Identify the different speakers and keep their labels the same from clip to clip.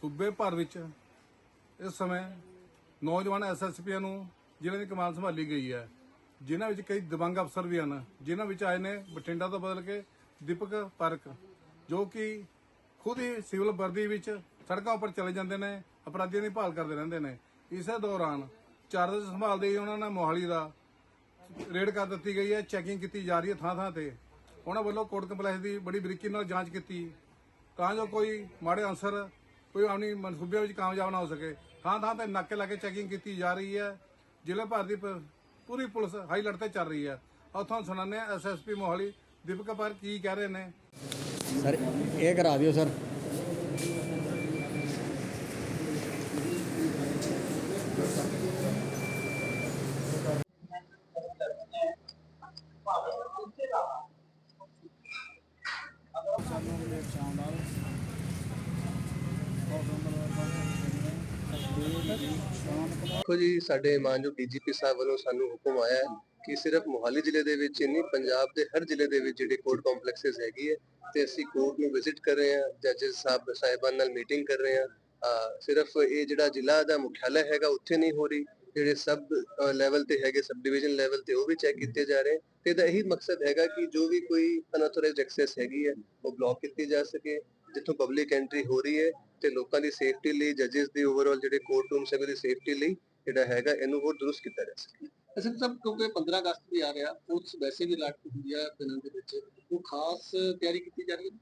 Speaker 1: ਸੂਬੇ ਭਰ ਵਿੱਚ ਇਸ ਸਮੇਂ ਨੌਜਵਾਨ ਐਸਐਸਪੀਆਂ ਨੂੰ ਜ਼ਿਲ੍ਹੇ ਦੀ ਕਮਾਨ ਸੰਭਾਲੀ ਗਈ ਹੈ, ਜਿਨ੍ਹਾਂ ਵਿੱਚ ਕਈ ਦਬੰਗ ਅਫਸਰ ਵੀ ਹਨ, ਜਿਨ੍ਹਾਂ ਵਿੱਚ ਆਏ ਨੇ ਬਠਿੰਡਾ ਤੋਂ ਬਦਲ ਕੇ ਦੀਪਕ ਪਾਰਕ, ਜੋ ਕਿ ਖੁਦ ਹੀ ਸਿਵਲ ਵਰਦੀ ਵਿੱਚ ਸੜਕਾਂ ਉੱਪਰ ਚਲੇ ਜਾਂਦੇ ਨੇ, ਅਪਰਾਧੀਆਂ ਦੀ ਭਾਲ ਕਰਦੇ ਰਹਿੰਦੇ ਨੇ। ਇਸੇ ਦੌਰਾਨ ਚਾਰਜ ਸੰਭਾਲਦੇ ਹੀ ਉਹਨਾਂ ਨੇ ਮੋਹਾਲੀ ਦਾ ਰੇਡ ਕਰ ਦਿੱਤੀ ਗਈ ਹੈ, ਚੈਕਿੰਗ ਕੀਤੀ ਜਾ ਰਹੀ ਹੈ ਥਾਂ ਥਾਂ ਤੇ। ਉਹਨਾਂ ਵੱਲੋਂ ਕੋਰਟ ਕੰਪਲੈਕਸ ਦੀ ਬੜੀ ਬਰੀਕੀ ਨਾਲ ਜਾਂਚ ਕੀਤੀ। ਤਾਂ ਜੋ ਕੋਈ ਮਾੜੇ ਅਨਸਰ ਕੋਈ ਆਪਣੀ ਮਨਸੂਬਿਆਂ ਵਿੱਚ ਕਾਮਯਾਬ ਨਾ ਹੋ ਸਕੇ। ਥਾਂ ਥਾਂ ਤੇ ਨਾਕੇ ਲਾ ਕੇ ਚੈਕਿੰਗ ਕੀਤੀ ਜਾ ਰਹੀ ਹੈ। ਜ਼ਿਲ੍ਹੇ ਭਰ ਦੀ ਪੂਰੀ ਪੁਲਿਸ ਹਾਈ ਅਲਰਟ ਤੇ ਚੱਲ ਰਹੀ ਹੈ। ਉੱਥੋਂ ਸੁਣਾਉਂਦੇ ਹਾਂ ਐਸਐਸਪੀ ਮੋਹਾਲੀ। ਦੀਪਕ ਪਰ ਕੀ ਕਹਿ ਰਹੇ ਨੇ?
Speaker 2: ਸਰ ਇਹ ਕਰਾ ਦਿਓ ਸਰ।
Speaker 3: ਦੇਖੋ ਜੀ, ਸਾਡੇ ਮਾਨਯੋਗ ਡੀਜੀਪੀ ਸਾਹਿਬ ਵੱਲੋਂ ਸਾਨੂੰ ਹੁਕਮ ਆਇਆ ਹੈ ਕਿ ਸਿਰਫ ਮੋਹਾਲੀ ਜ਼ਿਲ੍ਹੇ ਦੇ ਵਿੱਚ ਨਹੀਂ, ਪੰਜਾਬ ਦੇ ਹਰ ਜ਼ਿਲ੍ਹੇ ਦੇ ਵਿੱਚ ਜਿਹੜੇ ਕੋਰਟ ਕੰਪਲੈਕਸਸ ਹੈਗੀ ਹੈ, ਤੇ ਅਸੀਂ ਕੋਰਟ ਨੂੰ ਵਿਜ਼ਿਟ ਕਰ ਰਹੇ ਹਾਂ, ਜੱਜਸ ਸਾਹਿਬ, ਸਾਹਿਬਾਨ ਨਾਲ ਮੀਟਿੰਗ ਕਰ ਰਹੇ ਹਾਂ। ਸਿਰਫ ਇਹ ਜਿਹੜਾ ਜ਼ਿਲ੍ਹਾ ਦਾ ਮੁਖਿਆਲਾ ਹੈਗਾ, ਉੱਥੇ ਨਹੀਂ ਹੋ ਰਹੀ। ਜਿਹੜੇ ਸਬ ਲੈਵਲ ਤੇ ਹੈਗੇ, ਸਬ ਡਿਵੀਜ਼ਨ ਲੈਵਲ ਤੇ ਉਹ ਵੀ ਚੈੱਕ ਕੀਤੇ ਜਾ ਰਹੇ। ਤੇ ਇਹਦਾ ਇਹੀ ਮਕਸਦ ਹੈਗਾ ਕਿ ਜੋ ਵੀ ਕੋਈ ਅਨਆਥੋਰਾਈਜ਼ਡ ਐਕਸੈਸ ਹੈਗੀ ਹੈ, ਉਹ ਬਲੌਕ ਕੀਤੀ ਜਾ ਸਕੇ। ਜਿੱਥੋਂ ਪਬਲਿਕ ਐਂਟਰੀ ਹੋ ਰਹੀ ਹੈ ਤੇ ਲੋਕਾਂ ਦੀ ਸੇਫਟੀ ਲਈ ਜੱਜਸ ਦੀ ਓਵਰਆਲ ਜਿਹੜੇ ਕੋਰਟ ਰੂਮ ਸਭ ਦੀ ਸੇਫਟੀ ਲਈ ਜਿਹੜਾ ਹੈਗਾ, ਇਹਨੂੰ ਹੋਰ ਦਰੁਸਤ ਕੀਤਾ ਜਾ ਸਕੇ।
Speaker 4: ਅਸੀਂ ਸਭ ਕਿਉਂਕਿ 15 ਅਗਸਤ ਵੀ ਆ ਰਿਹਾ, ਪੁਲਿਸ ਵੈਸੇ ਵੀ ਅਲਰਟ ਹੁੰਦੀ ਆ ਦਿਨਾਂ ਦੇ ਵਿੱਚ। ਉਹ ਖਾਸ ਤਿਆਰੀ ਕੀਤੀ ਜਾ ਰਹੀ ਹੈ?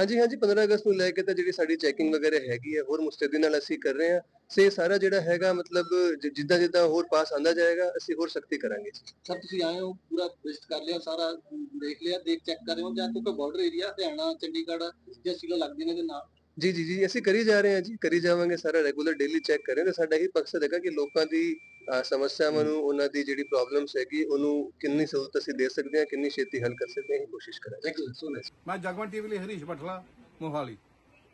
Speaker 3: ਹਾਂਜੀ ਹਾਂਜੀ 15 ਅਗਸਤ ਨੂੰ ਲੈ ਕੇ ਤਾਂ ਜਿਹੜੀ ਸਾਡੀ ਚੈਕਿੰਗ ਵਗੈਰਾ ਹੈਗੀ ਹੈ ਹੋਰ ਮੁਸਤੈਦੀ ਨਾਲ ਅਸੀਂ ਕਰ ਰਹੇ ਹਾਂ। ਸੇ ਸਾਰਾ ਜਿਹੜਾ ਹੈਗਾ, ਮਤਲਬ ਜ- ਜਿੱਦਾਂ ਜਿੱਦਾਂ ਹੋਰ ਪਾਸ ਆਂਦਾ ਜਾਏਗਾ, ਅਸੀਂ ਹੋਰ ਸਖਤੀ ਕਰਾਂਗੇ।
Speaker 4: ਸਰ ਤੁਸੀਂ ਆਏ ਹੋ, ਪੂਰਾ ਵਿਜ਼ਿਟ ਕਰ ਲਿਆ, ਸਾਰਾ ਦੇਖ ਲਿਆ, ਦੇਖ ਚੈੱਕ ਕਰ ਰਹੇ ਹੋ, ਜਾਂ ਕਿਉਂਕਿ ਬਾਰਡਰ ਏਰੀਆ ਹਰਿਆਣਾ, ਚੰਡੀਗੜ੍ਹ ਜਾਂ ਸਿਲਾ ਲੱਗਦੇ ਨੇ ਦੇ ਨਾਲ?
Speaker 3: ਜੀ ਜੀ ਜੀ ਅਸੀਂ ਕਰੀ ਜਾ ਰਹੇ ਹਾਂ ਜੀ ਕਰੀ ਜਾਵਾਂਗੇ ਸਾਰਾ ਰੈਗੂਲਰ ਡੇਲੀ ਚੈੱਕ ਕरें ਤੇ ਸਾਡਾ ਇਹ ਮਕਸਦ ਹੈਗਾ ਕਿ ਲੋਕਾਂ ਦੀ ਅਹ, ਸਮੱਸਿਆਵਾਂ ਨੂੰ ਉਹਨਾਂ ਦੀ ਜਿਹੜੀ ਪ੍ਰੋਬਲਮਸ ਹੈਗੀ ਉਹਨੂੰ ਕਿੰਨੀ ਸਹੂਲਤ ਅਸੀਂ ਦੇ ਸਕਦੇ ਹਾਂ ਕਿੰਨੀ ਛੇਤੀ ਹੱਲ ਕਰ ਸਕਦੇ ਹਾਂ ਇਹ ਕੋਸ਼ਿਸ਼ ਕਰਾਂਗੇ।
Speaker 1: ਮੈਂ ਜਗਮਨ ਟੀਵੀ ਲਈ ਹਰੀਸ਼ ਬਠਲਾ ਮੋਹਾਲੀ।